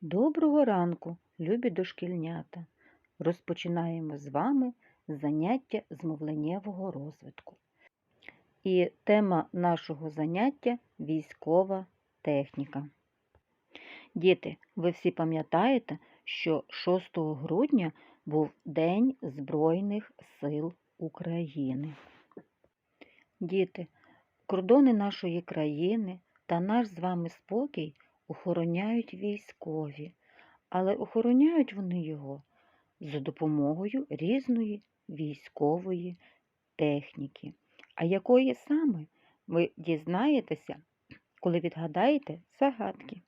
Доброго ранку, любі дошкільнята! Розпочинаємо з вами заняття з мовленнєвого розвитку. І тема нашого заняття військова техніка. Діти, ви всі пам'ятаєте, що 6 грудня був День Збройних сил України. Діти, кордони нашої країни та наш з вами спокій охороняють військові, але охороняють вони його за допомогою різної військової техніки. А якої саме ви дізнаєтеся, коли відгадаєте загадки?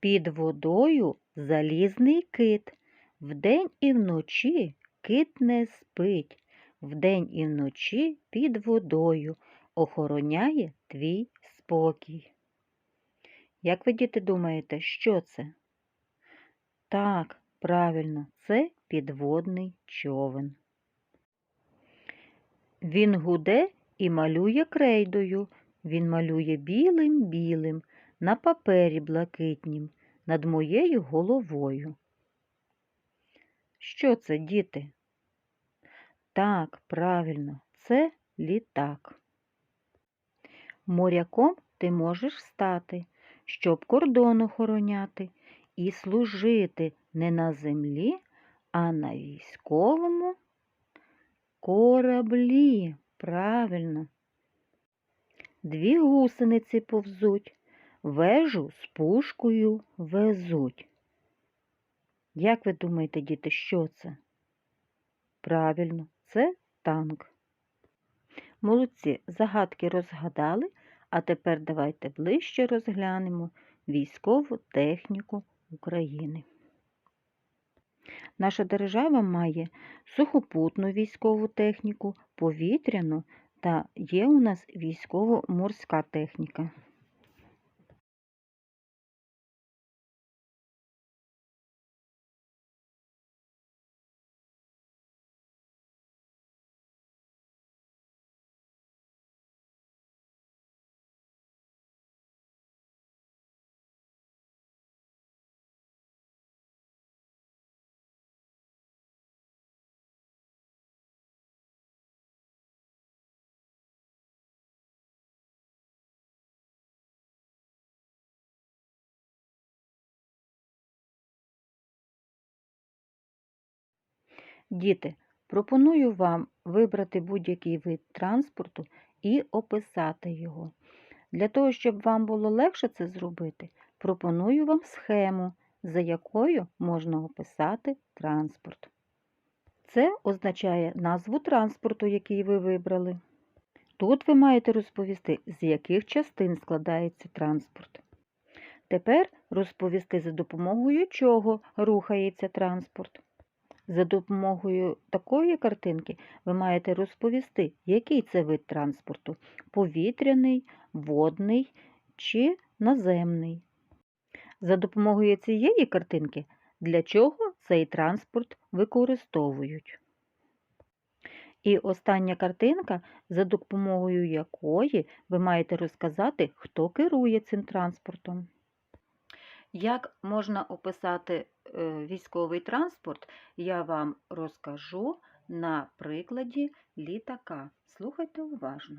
Під водою залізний кит. Вдень і вночі кит не спить. Вдень і вночі під водою охороняє твій спокій. Як ви, діти, думаєте, що це? Так, правильно, це підводний човен. Він гуде і малює крейдою. Він малює білим-білим, на папері блакитнім, над моєю головою. Що це, діти? Так, правильно, це літак. Моряком ти можеш стати, щоб кордон охороняти і служити не на землі, а на військовому кораблі. Правильно. Дві гусениці повзуть, вежу з пушкою везуть. Як ви думаєте, діти, що це? Правильно, це танк. Молодці, загадки розгадали, а тепер давайте ближче розглянемо військову техніку України. Наша держава має сухопутну військову техніку, повітряну та є у нас військово-морська техніка. Діти, пропоную вам вибрати будь-який вид транспорту і описати його. Для того, щоб вам було легше це зробити, пропоную вам схему, за якою можна описати транспорт. Це означає назву транспорту, який ви вибрали. Тут ви маєте розповісти, з яких частин складається транспорт. Тепер розповісти, за допомогою чого рухається транспорт. За допомогою такої картинки ви маєте розповісти, який це вид транспорту повітряний, водний чи наземний. За допомогою цієї картинки, для чого цей транспорт використовують. І остання картинка, за допомогою якої ви маєте розказати, хто керує цим транспортом. Як можна описати е, військовий транспорт, я вам розкажу на прикладі літака. Слухайте уважно.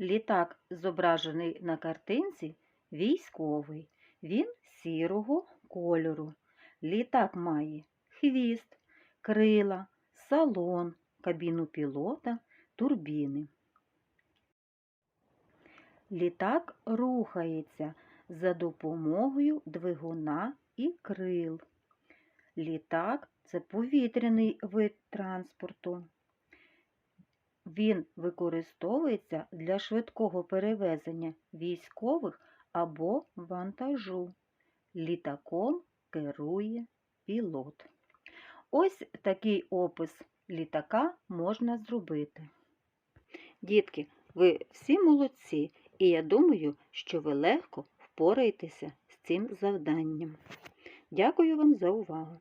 Літак, зображений на картинці, військовий. Він сірого кольору. Літак має хвіст, крила, салон, кабіну пілота, турбіни. Літак рухається за допомогою двигуна і крил. Літак це повітряний вид транспорту. Він використовується для швидкого перевезення військових або вантажу. Літаком керує пілот. Ось такий опис літака можна зробити. Дітки, ви всі молодці, і я думаю, що ви легко впораєтеся з цим завданням. Дякую вам за увагу!